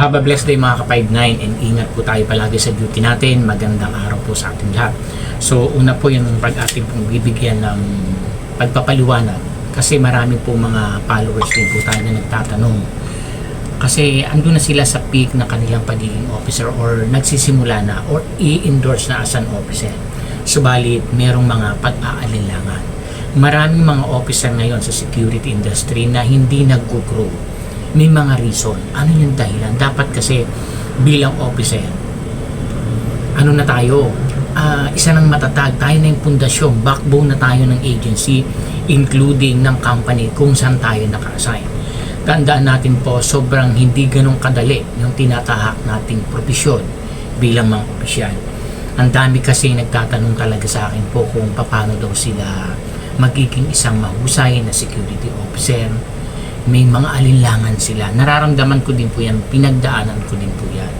Have a blessed day mga ka-59 and ingat po tayo palagi sa duty natin. Magandang araw po sa ating lahat. So una po yung pag ating pong bibigyan ng pagpapaliwanag kasi marami po mga followers din po tayo na nagtatanong. Kasi andun na sila sa peak ng kanilang pagiging officer or nagsisimula na or i-endorse na as an officer. Subalit merong mga pag-aalinlangan. Maraming mga officer ngayon sa security industry na hindi nag-grow may mga reason. Ano yung dahilan? Dapat kasi bilang officer, ano na tayo? Ah, isa ng matatag, tayo na yung pundasyon, backbone na tayo ng agency, including ng company kung saan tayo naka-assign. Tandaan natin po, sobrang hindi ganong kadali yung tinatahak nating profesyon bilang mga opisyal. Ang dami kasi nagtatanong talaga sa akin po kung paano daw sila magiging isang mahusay na security officer, may mga alinlangan sila. Nararamdaman ko din po yan, pinagdaanan ko din po yan.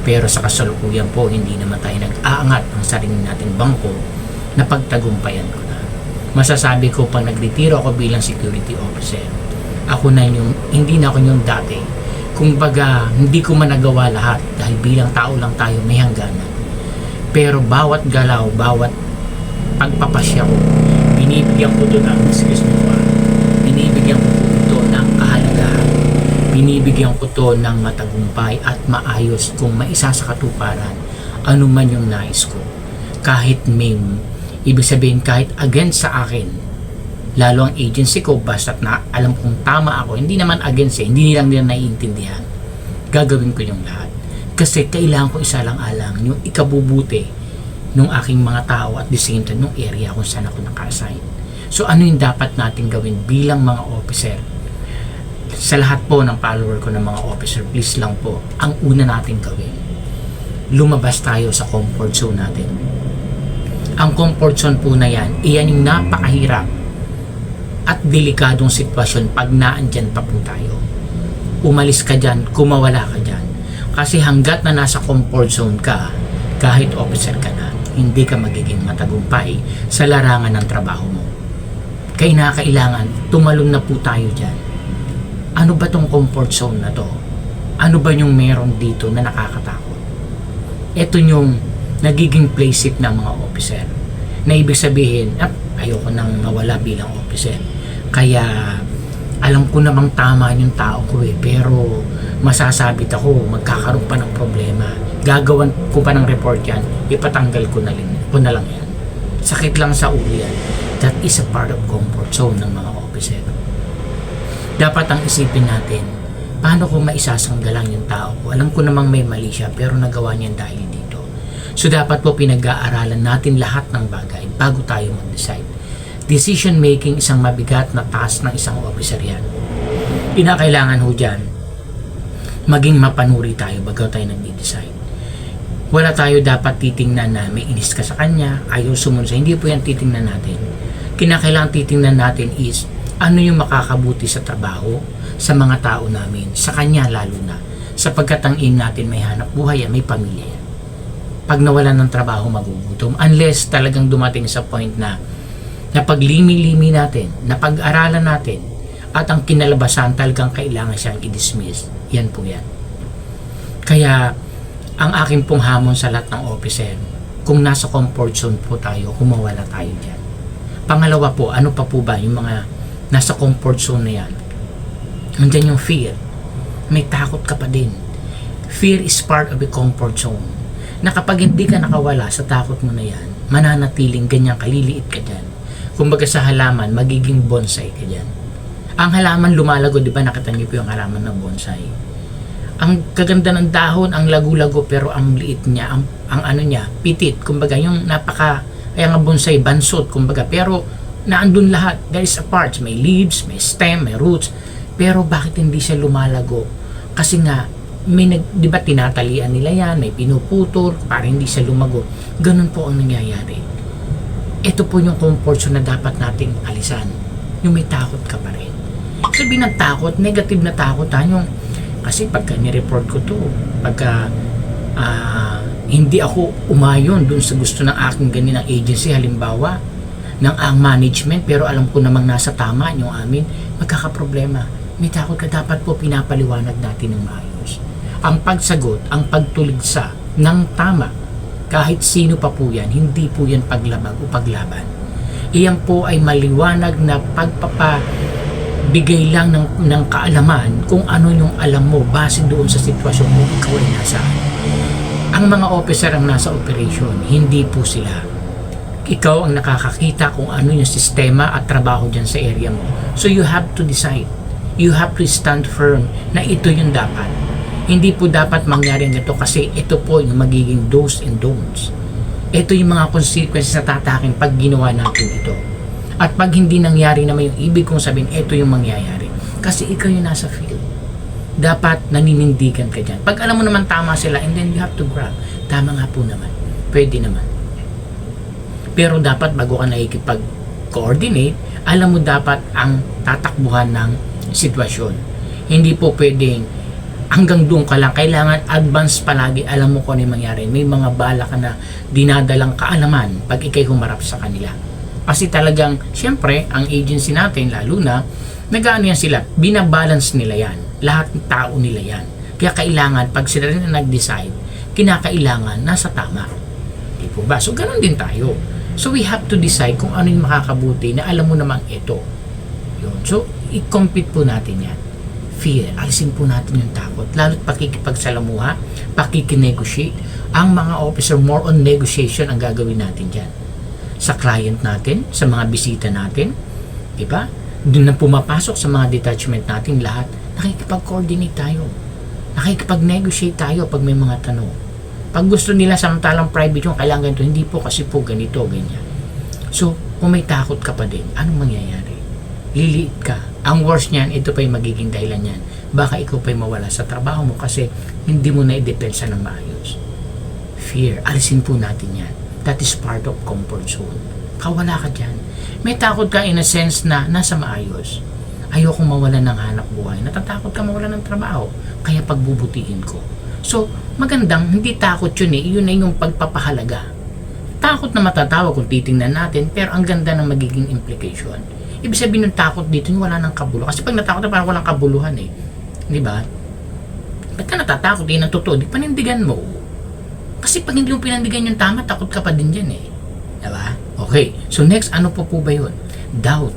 Pero sa kasalukuyan po, hindi naman tayo nag-aangat ng sarili nating bangko na pagtagumpayan ko na. Masasabi ko pag nagretiro ako bilang security officer, ako na yung, hindi na ako yung dati. Kung baga, hindi ko man nagawa lahat dahil bilang tao lang tayo may hangganan. Pero bawat galaw, bawat pagpapasya ko, binibigyan ko doon ang excuse mo pa. Binibigyan ko po ito ng kahalagahan. Binibigyan ko to ng matagumpay at maayos kung maisa sa katuparan ano man yung nais ko. Kahit may, ibig sabihin kahit against sa akin, lalo ang agency ko, basta't na alam kong tama ako, hindi naman against eh, hindi nilang nila naiintindihan. Gagawin ko yung lahat. Kasi kailangan ko isa lang alang, yung ikabubuti ng aking mga tao at the same time ng area kung saan ako naka-assign. So ano yung dapat natin gawin bilang mga officer? Sa lahat po ng follower ko ng mga officer, please lang po, ang una natin gawin, lumabas tayo sa comfort zone natin. Ang comfort zone po na yan, iyan yung napakahirap at delikadong sitwasyon pag naandyan pa po tayo. Umalis ka dyan, kumawala ka dyan. Kasi hanggat na nasa comfort zone ka, kahit officer ka na, hindi ka magiging matagumpay sa larangan ng trabaho mo. Kaya kailangan, tumalon na po tayo dyan. Ano ba tong comfort zone na to? Ano ba yung meron dito na nakakatakot? Ito yung nagiging playship ng mga officer. Na ibig sabihin, ah, ayoko nang mawala bilang officer. Kaya alam ko namang tama yung tao ko eh, pero masasabit ako, magkakaroon pa ng problema. Gagawan ko pa ng report yan, ipatanggal ko na, lang, ko na lang yan. Sakit lang sa ulo yan. That is a part of comfort zone ng mga officer. Dapat ang isipin natin, paano ko maisasanggalang yung tao ko? Alam ko namang may mali siya, pero nagawa niya dahil dito. So dapat po pinag-aaralan natin lahat ng bagay bago tayo mag-decide. Decision making isang mabigat na task ng isang officer yan. Kinakailangan ho dyan, maging mapanuri tayo bago tayo nag-decide. Wala tayo dapat titingnan na may inis ka sa kanya, ayaw sumunod sa hindi po yan titingnan natin. Kinakailangan titingnan natin is ano yung makakabuti sa trabaho, sa mga tao namin, sa kanya lalo na. Sapagkat ang aim natin may hanap buhay may pamilya. Pag nawalan ng trabaho, magugutom. Unless talagang dumating sa point na na paglimi-limi natin, na pag-aralan natin, at ang kinalabasan talagang kailangan siyang i-dismiss. Yan po yan. Kaya, ang aking pong hamon sa lahat ng officer, kung nasa comfort zone po tayo, kumawala tayo dyan. Pangalawa po, ano pa po ba yung mga nasa comfort zone na yan? Nandyan yung fear. May takot ka pa din. Fear is part of a comfort zone. Na kapag hindi ka nakawala sa takot mo na yan, mananatiling ganyan kaliliit ka dyan. Kumbaga sa halaman, magiging bonsai ka dyan. Ang halaman lumalago, di ba nakita niyo po yung halaman ng bonsai? Ang kaganda ng dahon, ang lagu-lago, pero ang liit niya, ang, ang ano niya, pitit. Kumbaga, yung napaka, kaya nga bonsai, bansot, kumbaga. Pero, naandun lahat. There is a part. May leaves, may stem, may roots. Pero bakit hindi siya lumalago? Kasi nga, may nag, di ba tinatalian nila yan, may pinuputol para hindi siya lumago. Ganun po ang nangyayari. Ito po yung comfort zone na dapat nating alisan. Yung may takot ka pa rin. Sabi ng takot, negative na takot ha, yung kasi pagka ni-report ko to, pagka ah, hindi ako umayon dun sa gusto ng aking ganinang agency, halimbawa, ng ang management, pero alam ko namang nasa tama yung amin, magkakaproblema. May takot ka, dapat po pinapaliwanag natin ng maayos. ang pagsagot, ang pagtuligsa ng tama, kahit sino pa po yan, hindi po yan paglabag o paglaban. Iyan po ay maliwanag na pagpapabigay lang ng, ng kaalaman kung ano yung alam mo base doon sa sitwasyon mo ikaw ay nasaan. Ang mga officer ang nasa operation, hindi po sila. Ikaw ang nakakakita kung ano yung sistema at trabaho dyan sa area mo. So you have to decide. You have to stand firm na ito yung dapat. Hindi po dapat mangyari ganito kasi ito po yung magiging do's and don'ts. Ito yung mga consequences na tataking pag ginawa natin ito. At pag hindi nangyari naman yung ibig kong sabihin, ito yung mangyayari. Kasi ikaw yung nasa field. Dapat naninindigan ka dyan. Pag alam mo naman tama sila, and then you have to grab. Tama nga po naman. Pwede naman. Pero dapat bago ka nakikipag-coordinate, alam mo dapat ang tatakbuhan ng sitwasyon. Hindi po pwedeng hanggang doon ka lang. Kailangan advance palagi. Alam mo kung ano yung mangyari. May mga bala ka na dinadalang kaalaman pag ikay humarap sa kanila. Kasi talagang, siyempre, ang agency natin, lalo na, nag-ano yan sila, binabalance nila yan. Lahat ng tao nila yan. Kaya kailangan, pag sila rin na nag-decide, kinakailangan nasa tama. Di po ba? So, ganun din tayo. So, we have to decide kung ano yung makakabuti na alam mo namang ito. Yun. So, i-compete po natin yan. Fear. Alisin po natin yung takot. Lalo't pakikipagsalamuha, pakikinegotiate. Ang mga officer, more on negotiation ang gagawin natin dyan. Sa client natin, sa mga bisita natin, di ba? Doon na pumapasok sa mga detachment natin lahat, nakikipag-coordinate tayo. Nakikipag-negotiate tayo pag may mga tanong. Pag gusto nila samantalang private yung kailangan ganito, hindi po kasi po ganito, ganyan. So, kung may takot ka pa din, anong mangyayari? Liliit ka. Ang worst niyan, ito pa yung magiging dahilan niyan. Baka ikaw pa'y mawala sa trabaho mo kasi hindi mo na i-depensa ng maayos. Fear. Alisin po natin yan. That is part of comfort zone. Kawala ka dyan. May takot ka in a sense na nasa maayos. Ayokong mawala ng hanap buhay. Natatakot ka mawala ng trabaho. Kaya pagbubutihin ko. So, magandang hindi takot yun eh. Yun na yung pagpapahalaga. Takot na matatawa kung titingnan natin, pero ang ganda ng magiging implication. Ibig sabihin ng takot dito, yung wala ng kabulo. Kasi pag natakot na parang walang kabuluhan eh. Di ba? Ba't ka natatakot? Di na totoo. Di panindigan mo. Kasi pag hindi mo pinandigan yung tama, takot ka pa din dyan eh. Diba? Okay. So next, ano po po ba yun? Doubt.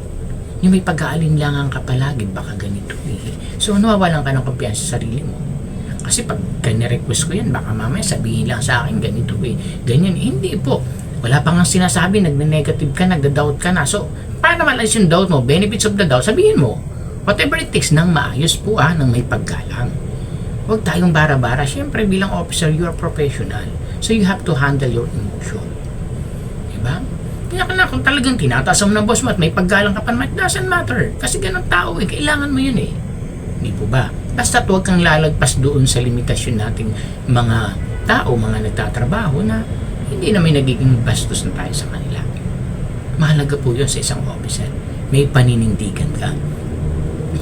Yung may pag-aalinlangan ka palagi, baka ganito eh. So nawawalan ka ng kumpiyansa sa sarili mo. Kasi pag kanya-request ko yan, baka mamaya sabihin lang sa akin ganito eh. Ganyan. Hindi po. Wala pa nga sinasabi, nag-negative ka, nagda-doubt ka na. So, paano naman yung doubt mo? Benefits of the doubt, sabihin mo. Whatever it takes, nang maayos po ah, nang may paggalang. Huwag tayong bara-bara. Siyempre, bilang officer, you are professional. So, you have to handle your emotion. Diba? Kaya kung talagang tinataas mo ng boss mo at may paggalang ka pa it doesn't matter. Kasi ganun tao eh. Kailangan mo yun eh. Hindi po ba? Basta huwag kang lalagpas doon sa limitasyon nating mga tao, mga nagtatrabaho na hindi na may nagiging bastos na tayo sa kanila. Mahalaga po yun sa isang officer. May paninindigan ka.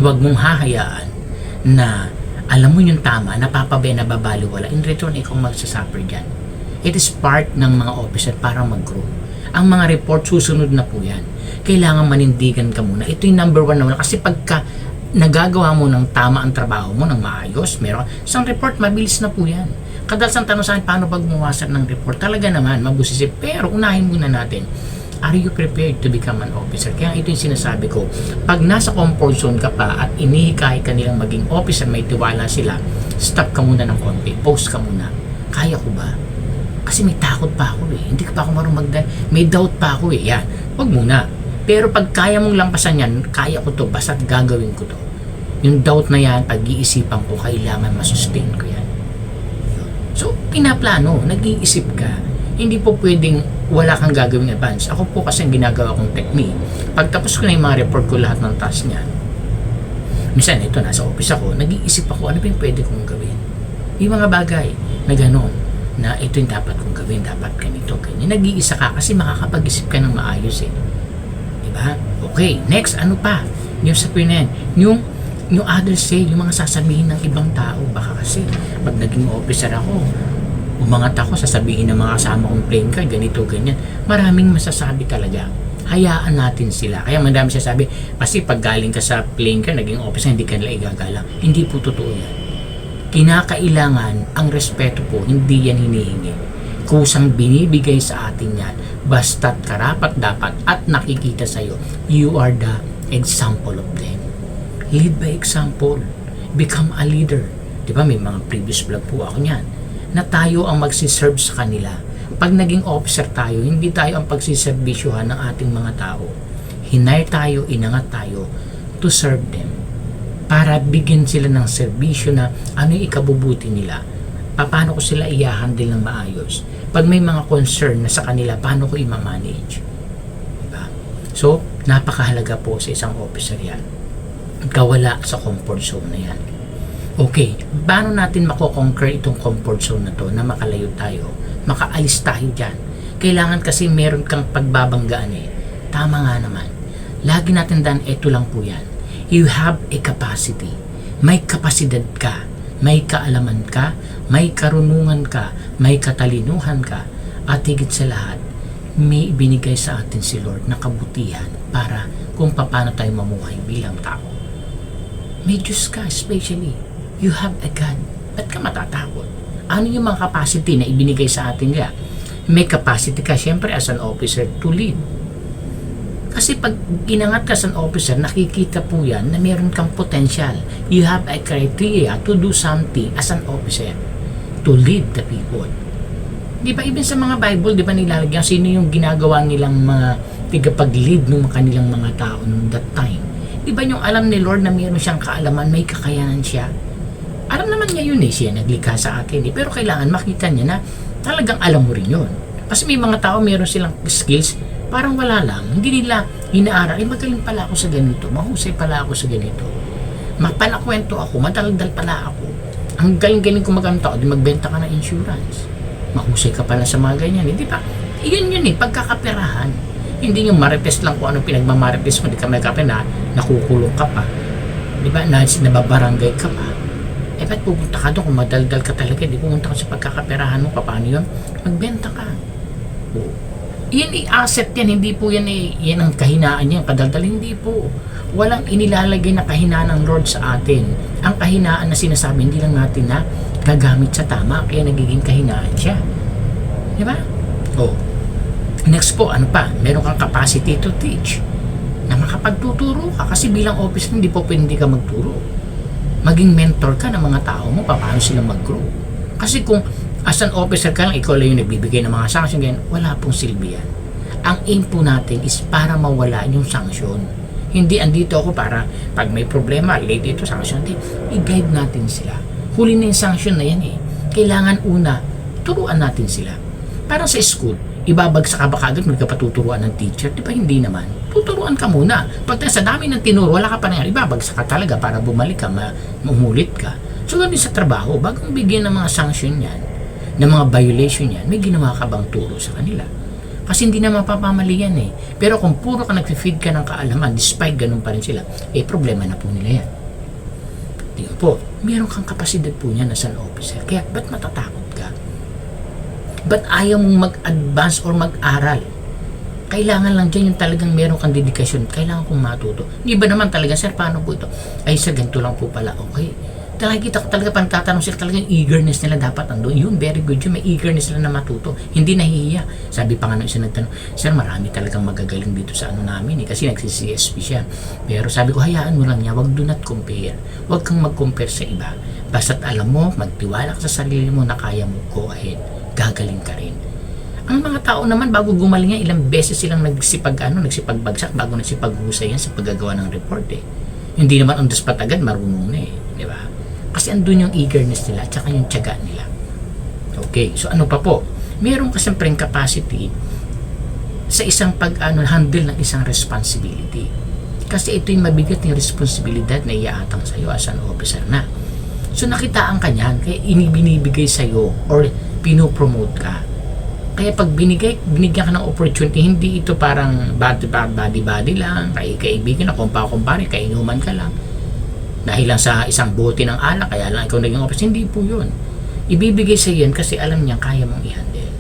Huwag mong hahayaan na alam mo yung tama, napapabe, nababaliwala. In return, ikaw magsasuffer dyan. It is part ng mga officer para mag-grow. Ang mga report, susunod na po yan. Kailangan manindigan ka muna. Ito yung number one naman. Kasi pagka nagagawa mo ng tama ang trabaho mo, ng maayos, meron, isang report, mabilis na po yan. Kadalasan tanong sa akin, paano pag muwasan ng report? Talaga naman, mabusisip. Pero unahin muna natin, are you prepared to become an officer? Kaya ito yung sinasabi ko. Pag nasa comfort zone ka pa at inihikay ka nilang maging officer, may tiwala sila, stop ka muna ng konti, post ka muna. Kaya ko ba? Kasi may takot pa ako eh. Hindi ka pa ako marunong magda May doubt pa ako eh. Yan. Huwag muna. Pero pag kaya mong lampasan yan, kaya ko to, basta't gagawin ko to. Yung doubt na yan, pag-iisipan ko, kailangan masustain ko yan. So, pinaplano, nag-iisip ka. Hindi po pwedeng wala kang gagawing advance. Ako po kasi ang ginagawa kong technique. Pagtapos ko na yung mga report ko lahat ng task niyan, minsan ito, nasa office ako, nag-iisip ako, ano ba yung pwede kong gawin? Yung mga bagay na gano'n, na ito yung dapat kong gawin, dapat ganito, ganyan. Nag-iisa ka kasi makakapag-isip ka ng maayos eh. Diba? Okay, next, ano pa? Yung sa pinan, yung yung other say, yung mga sasabihin ng ibang tao, baka kasi pag naging officer ako, umangat ako, sasabihin ng mga kasama kong plane car, ganito, ganyan. Maraming masasabi talaga. Hayaan natin sila. Kaya madami siya sabi, kasi pag galing ka sa plane car, naging officer, hindi ka nila igagalang. Hindi po totoo yan. kinakailangan ang respeto po, hindi yan hinihingi. Kusang binibigay sa atin yan, basta't karapat dapat at nakikita sa'yo, you are the example of them. Lead by example. Become a leader. Di ba may mga previous vlog po ako niyan na tayo ang magsiserve sa kanila. Pag naging officer tayo, hindi tayo ang pagsiservisyohan ng ating mga tao. Hinay tayo, inangat tayo to serve them para bigyan sila ng serbisyo na ano yung ikabubuti nila. Pa- Paano ko sila i-handle ng maayos. Pag may mga concern na sa kanila, paano ko i-manage. Diba? So, napakahalaga po sa isang officer yan. Kawala sa comfort zone na yan. Okay, paano natin mako-conquer itong comfort zone na to na makalayo tayo? Makaalis tayo dyan. Kailangan kasi meron kang pagbabanggaan eh. Tama nga naman. Lagi natin dan, ito lang po yan. You have a capacity. May kapasidad ka. May kaalaman ka. May karunungan ka. May katalinuhan ka. At higit sa lahat, may ibinigay sa atin si Lord na kabutihan para kung paano tayo mamuhay bilang tao. May Diyos ka, especially. You have a God. Ba't ka matatakot? Ano yung mga capacity na ibinigay sa atin niya? May capacity ka, syempre, as an officer to lead. Kasi pag ginangat ka as an officer, nakikita po yan na meron kang potential. You have a criteria to do something as an officer to lead the people. Di ba, even sa mga Bible, di ba nilalagyan sino yung ginagawa nilang mga tigapag-lead ng kanilang mga tao nung that time. Di ba yung alam ni Lord na meron siyang kaalaman, may kakayanan siya? Alam naman niya yun eh, siya naglikha sa atin eh. Pero kailangan makita niya na talagang alam mo rin yun. Kasi may mga tao meron silang skills, parang wala lang. Hindi nila inaaral, eh magaling pala ako sa ganito, mahusay pala ako sa ganito. Mapalakwento ako, madaldal pala ako. Ang galing-galing ko magkanta di magbenta ka ng insurance. Mahusay ka pala sa mga ganyan, hindi ba? Iyon yun eh, pagkakaperahan. Hindi yung marites lang kung anong pinagmamarites mo, di ka may kape na nakukulong ka pa. Di ba? Na, nababarangay ka pa. Eh, ba't pupunta ka doon kung madaldal ka talaga? Di pumunta ka sa pagkakaperahan mo, paano yun? Magbenta ka. Oo. Yan eh, asset yan, hindi po yan eh, yan ang kahinaan niya, kadaldal, hindi po. Walang inilalagay na kahinaan ng Lord sa atin. Ang kahinaan na sinasabi, hindi lang natin na gagamit sa tama, kaya nagiging kahinaan siya. Di ba? Oh. Next po, ano pa? Meron kang capacity to teach. Na makapagtuturo ka kasi bilang officer, hindi po pwede ka magturo. Maging mentor ka ng mga tao mo, paano sila mag-grow. Kasi kung as an officer ka lang, ikaw lang yung nagbibigay ng mga sanction, ganyan, wala pong silbi yan. Ang aim po natin is para mawala yung sanction. Hindi andito ako para pag may problema, late ito, sanction. Hindi, i-guide natin sila. Huli na yung sanction na yan eh. Kailangan una, turuan natin sila. Parang sa school, ibabagsak ka ba kagad magkapatuturuan ng teacher? Di ba hindi naman? Tuturuan ka muna. Pag sa dami ng tinuro, wala ka pa na yan, ibabagsak ka talaga para bumalik ka, ma- umulit ka. So, ganun sa trabaho, bago bigyan ng mga sanction yan, ng mga violation yan, may ginawa ka bang turo sa kanila? Kasi hindi na mapapamali yan eh. Pero kung puro ka nag-feed ka ng kaalaman, despite ganun pa rin sila, eh problema na po nila yan. Tingnan po, meron kang kapasidad po niyan as an officer. Kaya ba't matatakot ka? Ba't ayaw mong mag-advance or mag-aral? Kailangan lang dyan yung talagang meron kang dedikasyon. Kailangan kong matuto. Hindi ba naman talaga, sir, paano po ito? Ay, sa ganito lang po pala. Okay. Talaga kita talaga pang tatanong sila talagang eagerness nila dapat andun. Yun, very good yun. May eagerness sila na matuto. Hindi nahihiya. Sabi pa nga nung isa nagtanong, Sir, marami talagang magagaling dito sa ano namin eh. Kasi nagsi-CSP siya. Pero sabi ko, hayaan mo lang niya. Wag do not compare. Wag kang mag-compare sa iba. Basta't alam mo, magtiwala ka sa sarili mo na kaya mo, go ahead. Gagaling ka rin. Ang mga tao naman bago gumaling yan, ilang beses silang nagsipag ano, nagsipagbagsak bago nagsipaghusay yan sa paggagawa ng report eh. Hindi naman on the spot agad marunong na eh? Kasi andun yung eagerness nila at saka yung tiyaga nila. Okay, so ano pa po? Meron ka siyempreng capacity sa isang pag-ano, handle ng isang responsibility. Kasi ito yung mabigat yung responsibilidad na iaatang sa'yo as an officer na. So nakitaan ka niyan, kaya inibinibigay sa'yo or pinopromote ka. Kaya pag binigay, binigyan ka ng opportunity, hindi ito parang body body, body lang, kay kaibigan na kumpa-kumpare, kainuman ka lang. Dahil lang sa isang bote ng alak, kaya lang ikaw naging officer, hindi po yun. Ibibigay sa yan kasi alam niya kaya mong i-handle.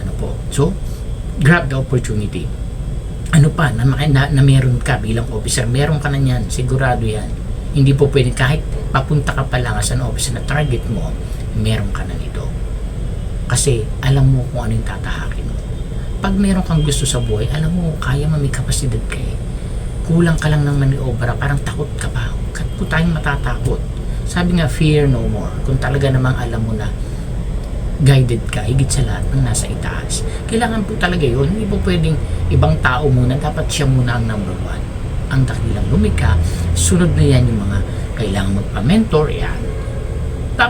Ano po? So, grab the opportunity. Ano pa, na, na, na meron ka bilang officer, meron ka na yan, sigurado yan. Hindi po pwede kahit papunta ka pa lang sa office na target mo, meron ka na nito. Kasi alam mo kung ano yung tatahakin mo. Pag meron kang gusto sa buhay, alam mo, kaya mo may kapasidad ka. Kulang ka lang ng maniobra, parang takot ka pa. Kat po tayong matatakot. Sabi nga, fear no more. Kung talaga namang alam mo na guided ka, higit sa lahat ng nasa itaas. Kailangan po talaga yun. Hindi po pwedeng ibang tao muna. Dapat siya muna ang number one. Ang dakilang lumika. Sunod na yan yung mga kailangan magpa-mentor. Yan.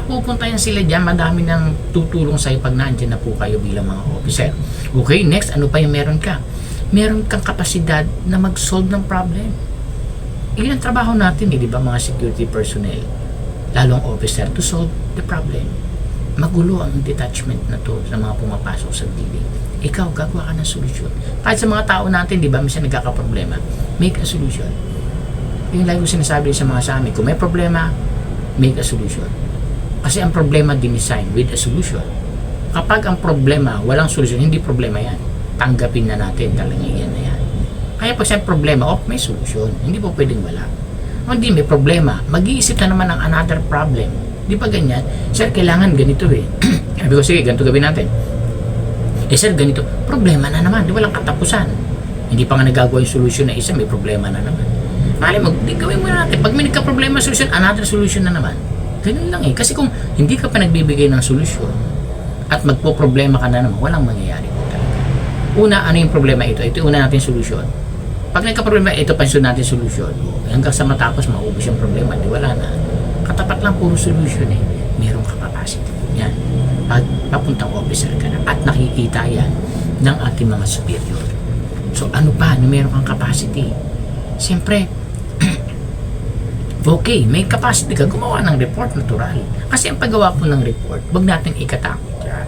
Pupunta yan sila dyan. Madami nang tutulong sa'yo pag naandyan na po kayo bilang mga officer. Okay, next. Ano pa yung meron ka? Meron kang kapasidad na mag-solve ng problem. Iyan ang trabaho natin, eh, di ba, mga security personnel, lalong officer, to solve the problem magulo ang detachment na to sa mga pumapasok sa building. Ikaw, gagawa ka ng solusyon. Kahit sa mga tao natin, di ba, minsan nagkakaproblema, make a solution. Yung lagi sinasabi sa mga sa amin, kung may problema, make a solution. Kasi ang problema dinesign with a solution. Kapag ang problema, walang solusyon, hindi problema yan. Tanggapin na natin talaga yan na yan. Kaya pag sa problema, oh, may solusyon. Hindi po pwedeng wala. Kung hindi may problema, mag-iisip na naman ng another problem Di ba ganyan? Sir, kailangan ganito eh. Sabi ko, sige, ganito gawin natin. Eh sir, ganito. Problema na naman. Di walang katapusan. Hindi pa nga nagagawa yung solution na isa, may problema na naman. Mali mo, di gawin mo natin. Pag may nagka-problema solution, another solution na naman. Ganun lang eh. Kasi kung hindi ka pa nagbibigay ng solusyon at magpo-problema ka na naman, walang mangyayari. Una, ano yung problema ito? Ito yung una natin solusyon. Pag nagka-problema, ito pa yung natin solusyon. Hanggang sa matapos, maubos yung problema. Di wala na katapat lang puro solution eh. Meron ka. Yan. Pag papuntang officer ka na at nakikita yan ng ating mga superior. So ano pa na meron kang capacity? Siyempre, okay, may capacity ka, gumawa ng report natural. Kasi ang paggawa po ng report, wag natin ikatakot yan.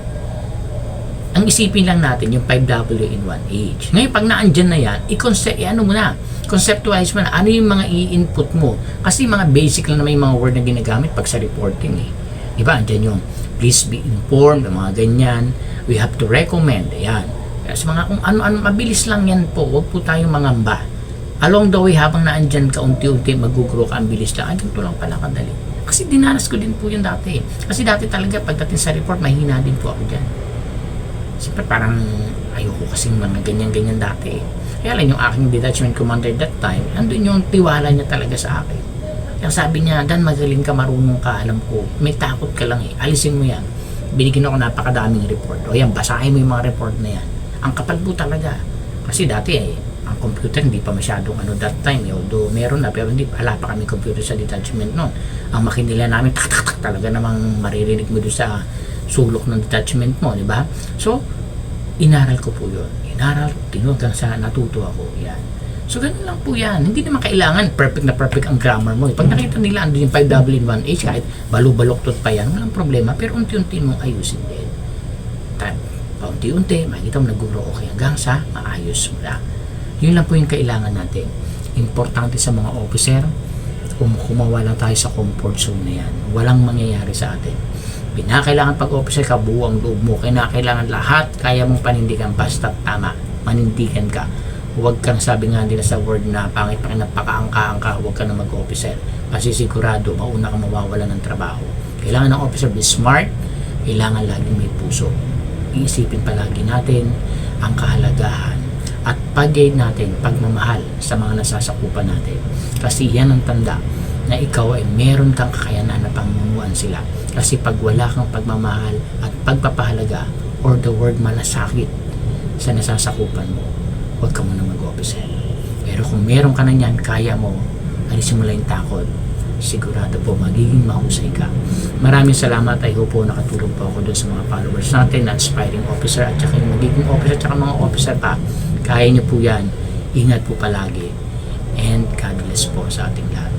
Ang isipin lang natin yung 5W in 1H. Ngayon, pag naandyan na yan, i-concept, ano mo na, conceptualize mo na ano yung mga i-input mo. Kasi mga basic lang na may mga word na ginagamit pag sa reporting eh. Diba? Andyan yung please be informed, mga ganyan. We have to recommend. Ayan. Kasi mga kung ano-ano, mabilis lang yan po. Huwag po tayong mangamba. Along the way, habang naandyan ka, unti-unti, mag-grow ka, ang bilis lang. Ay, ganito lang pala kadali. Kasi dinanas ko din po yun dati. Kasi dati talaga, pagdating sa report, mahina din po ako dyan. Siyempre, parang ayoko kasing mga ganyan-ganyan dati. Kaya lang yung aking detachment commander that time, andun yung tiwala niya talaga sa akin. Kaya sabi niya, Dan, magaling ka, marunong ka, alam ko. May takot ka lang eh. Alisin mo yan. Binigyan ako napakadaming report. O yan, basahin mo yung mga report na yan. Ang kapal po talaga. Kasi dati eh, ang computer hindi pa masyadong ano that time eh. Although meron na, pero hindi, wala pa kami computer sa detachment noon. Ang makinila namin, tak, tak, tak, talaga namang maririnig mo doon sa sulok ng detachment mo, di ba? So, inaral ko po yun. Inaral, tinugang sa natuto ako. Yan. So, ganun lang po yan. Hindi naman kailangan perfect na perfect ang grammar mo. Pag nakita nila andun yung 5W in 1H, kahit balubaloktot pa yan, walang problema. Pero unti-unti mong ayusin din. Paunti-unti, makikita mo nag-grow okay hanggang sa maayos mo lang. Yun lang po yung kailangan natin. Importante sa mga officer, kung kumawala tayo sa comfort zone na yan, walang mangyayari sa atin Pinakailangan pag-officer ka, buwang loob mo. Kinakailangan lahat, kaya mong panindigan basta tama. Manindigan ka. Huwag kang sabi nga nila sa word na pangit pa napakaangka-angka, huwag ka na mag-officer. Kasi sigurado, mauna ka mawawala ng trabaho. Kailangan ng officer be smart, kailangan laging may puso. Iisipin palagi natin ang kahalagahan at pag natin pagmamahal sa mga nasasakupan natin. Kasi yan ang tanda na ikaw ay meron kang kakayanan na pamunuan sila. Kasi pag wala kang pagmamahal at pagpapahalaga or the word malasakit sa nasasakupan mo, huwag ka muna mag-officer. Pero kung meron ka na yan, kaya mo, alisin mo lang yung takot, sigurado po magiging mahusay ka. Maraming salamat. I hope po nakatulong po ako doon sa mga followers natin na aspiring officer at saka yung magiging officer at saka mga officer pa. Kaya niyo po yan. Ingat po palagi. And God bless po sa ating lahat.